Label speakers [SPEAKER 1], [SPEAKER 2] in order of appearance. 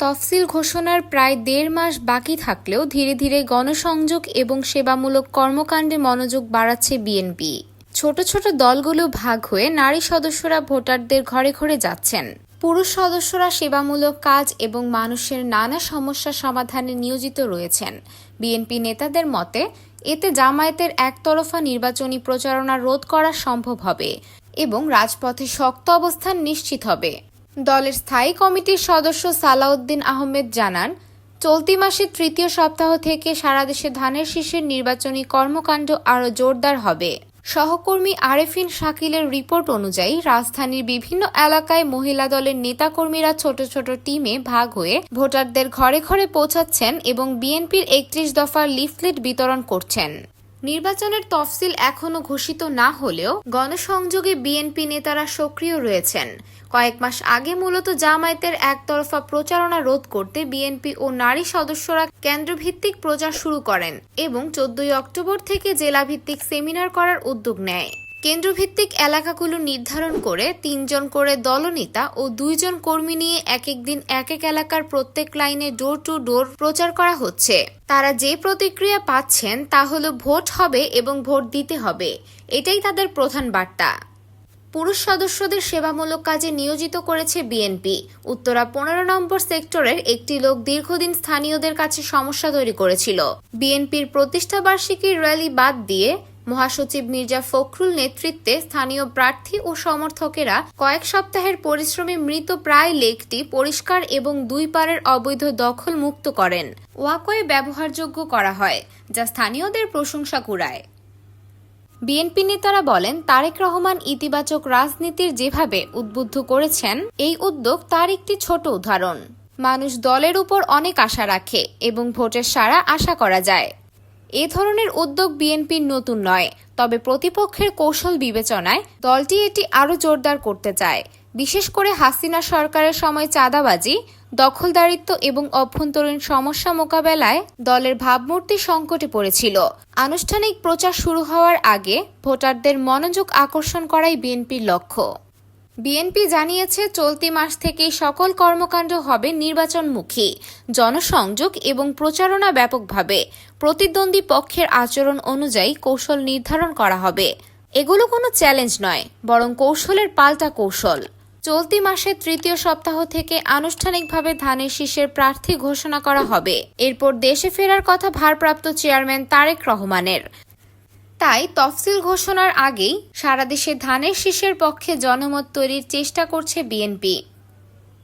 [SPEAKER 1] তফসিল ঘোষণার প্রায় দেড় মাস বাকি থাকলেও ধীরে ধীরে গণসংযোগ এবং সেবামূলক কর্মকাণ্ডে মনোযোগ বাড়াচ্ছে বিএনপি। ছোট ছোট দলগুলো ভাগ হয়ে নারী সদস্যরা ভোটারদের ঘরে ঘরে যাচ্ছেন। পুরুষ সদস্যরা সেবামূলক কাজ এবং মানুষের নানা সমস্যা সমাধানে নিয়োজিত রয়েছেন। বিএনপি নেতাদের মতে, এতে জামায়াতের একতরফা নির্বাচনী প্রচারণা রোধ করা সম্ভব হবে এবং রাজপথে শক্ত অবস্থান নিশ্চিত হবে। দলের স্থায়ী কমিটির সদস্য সালাউদ্দিন আহমেদ জানান, চলতি মাসের তৃতীয় সপ্তাহ থেকে সারা দেশে ধানের শীষের নির্বাচনী কর্মকাণ্ড আরও জোরদার হবে। সহকর্মী আরেফিন শাকিলের রিপোর্ট অনুযায়ী রাজধানীর বিভিন্ন এলাকায় মহিলা দলের নেতাকর্মীরা ছোট ছোট টিমে ভাগ হয়ে ভোটারদের ঘরে ঘরে পৌঁছাচ্ছেন এবং বিএনপির একত্রিশ দফার লিফলেট বিতরণ করছেন। নির্বাচনের তফসিল এখনও ঘোষিত না হলেও গণসংযোগে বিএনপি নেতারা সক্রিয় রয়েছেন। কয়েক মাস আগে মূলত জামায়াতের একতরফা প্রচারণা রোধ করতে বিএনপি ও নারী সদস্যরা কেন্দ্রভিত্তিক প্রচার শুরু করেন এবং চোদ্দই অক্টোবর থেকে জেলাভিত্তিক সেমিনার করার উদ্যোগ নেয়। কেন্দ্রভিত্তিক এলাকাগুলো নির্ধারণ করে তিনজন করে দলনেতা ও দুইজন কর্মী নিয়ে এক এক দিন এক এক এলাকার প্রত্যেক লাইনে ডোর টু ডোর প্রচার করা হচ্ছে। তারা যে প্রতিক্রিয়া পাচ্ছেন তা হলো ভোট হবে এবং ভোট দিতে হবে। এটাই তাদের প্রধান বার্তা। পুরুষ সদস্যদের সেবামূলক কাজে নিয়োজিত করেছে বিএনপি। উত্তরা পনেরো নম্বর সেক্টরের একটি লোক দীর্ঘদিন স্থানীয়দের কাছে সমস্যা তৈরি করেছিল। বিএনপির প্রতিষ্ঠাবার্ষিকীর র্যালি বাদ দিয়ে মহাসচিব মির্জা ফখরুল নেতৃত্বে স্থানীয় প্রার্থী ও সমর্থকেরা কয়েক সপ্তাহের পরিশ্রমে মৃত প্রায় লেকটি পরিষ্কার এবং দুই পারের অবৈধ দখল মুক্ত করেন। ওয়াকওয়ে ব্যবহারযোগ্য করা হয়, যা স্থানীয়দের প্রশংসা কুড়ায়। বিএনপি নেতারা বলেন, তারেক রহমান ইতিবাচক রাজনীতির যেভাবে উদ্বুদ্ধ করেছেন, এই উদ্যোগ তার একটি ছোট উদাহরণ। মানুষ দলের উপর অনেক আশা রাখে এবং ভোটের সাড়া আশা করা যায়। এ ধরনের উদ্যোগ বিএনপির নতুন নয়, তবে প্রতিপক্ষের কৌশল বিবেচনায় দলটি এটি আরও জোরদার করতে চায়। বিশেষ করে হাসিনা সরকারের সময় চাঁদাবাজি, দখলদারিত্ব এবং অভ্যন্তরীণ সমস্যা মোকাবেলায় দলের ভাবমূর্তি সংকটে পড়েছিল। আনুষ্ঠানিক প্রচার শুরু হওয়ার আগে ভোটারদের মনোযোগ আকর্ষণ করাই বিএনপির লক্ষ্য। বিএনপি জানিয়েছে, চলতি মাস থেকেই সকল কর্মকাণ্ড হবে নির্বাচনমুখী, জনসংযোগ এবং প্রচারণা ব্যাপকভাবে। প্রতিদ্বন্দ্বী পক্ষের আচরণ অনুযায়ী কৌশল নির্ধারণ করা হবে। এগুলো কোনো চ্যালেঞ্জ নয়, বরং কৌশলের পাল্টা কৌশল। চলতি মাসের তৃতীয় সপ্তাহ থেকে আনুষ্ঠানিকভাবে ধানের শীষের প্রার্থী ঘোষণা করা হবে। এরপর দেশে ফেরার কথা ভারপ্রাপ্ত চেয়ারম্যান তারেক রহমানের। তাই তফসিল ঘোষণার আগেই সারা দেশে ধানের শীষের পক্ষে জনমত তৈরির চেষ্টা করছে বিএনপি।